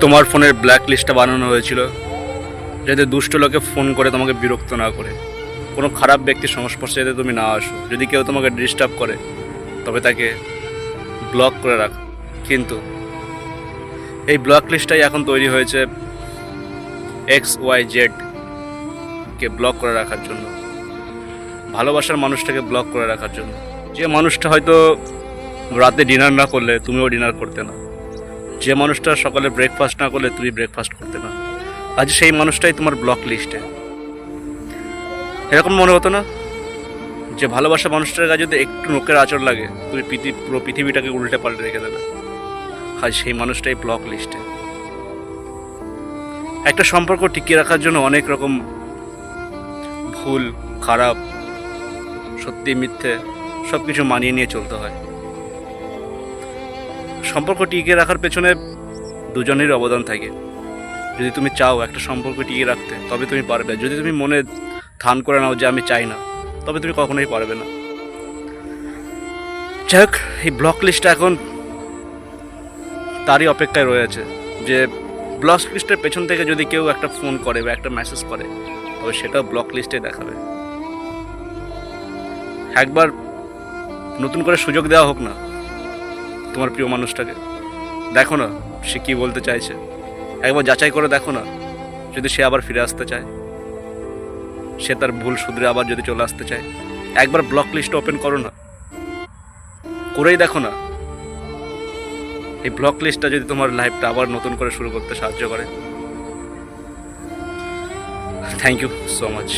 তোমার ফোনের ব্ল্যাক লিস্টটা বানানো হয়েছিল, যাতে দুষ্ট লোকে ফোন করে তোমাকে বিরক্ত না করে। কোনো খারাপ ব্যক্তির সংস্পর্শে যাতে তুমি না আসো। যদি কেউ তোমাকে ডিস্টার্ব করে, তবে তাকে ব্লক করে রাখো। কিন্তু এই ব্লক লিস্টটাই এখন তৈরি হয়েছে এক্স ওয়াই জেড কে ব্লক করে রাখার জন্য। ভালোবাসার মানুষটাকে ব্লক করে রাখার জন্য। যে মানুষটা হয়তো রাতে ডিনার না করলে, তুমিও ডিনার করতে না। যে মানুষটা সকালে ব্রেকফাস্ট না করলে তুমি ব্রেকফাস্ট করতে না। আজ সেই মানুষটাই তোমার ব্লক লিস্টে এরকম মনে হতো না? যে ভালোবাসা মানুষটার কাছে যদি একটু নোকের আচর লাগে, তুমি পুরো পৃথিবীটাকে উল্টে পাল্টে রেখে দেবে। আজ সেই মানুষটাই ব্লক লিস্টে একটা সম্পর্ক টিকিয়ে রাখার জন্য অনেক রকম ভুল, খারাপ, সত্যি মিথ্যে সব কিছু মানিয়ে নিয়ে চলতে হয়। সম্পর্ক টিকিয়ে রাখার পেছনে দুজনেরই অবদান থাকে। যদি তুমি চাও একটা সম্পর্ক টিকিয়ে রাখতে, তবে তুমি পারবে। যদি তুমি মনে ধান করে নাও যে আমি চাই না, তবে তুমি কখনোই পারবে না। যাই হোক, এই ব্লক লিস্টটা এখন তারই অপেক্ষায় রয়েছে যে ব্লক লিস্টের পেছন থেকে যদি কেউ একটা ফোন করে বা একটা মেসেজ করে, তবে সেটাও ব্লক লিস্টে দেখাবে। একবার নতুন করে সুযোগ দেওয়া হোক না। তোমার প্রিয় মানুষটাকে। দেখো না সে কী বলতে চাইছে। একবার যাচাই করে দেখো না যদি সে আবার ফিরে আসতে চায়। সে তার ভুল শুধরে আবার যদি চলে আসতে চায়। একবার ব্লক লিস্ট ওপেন করো না। করেই দেখো না। এই ব্লক লিস্টটা যদি তোমার লাইফটা আবার নতুন করে শুরু করতে সাহায্য করে। Thank you so much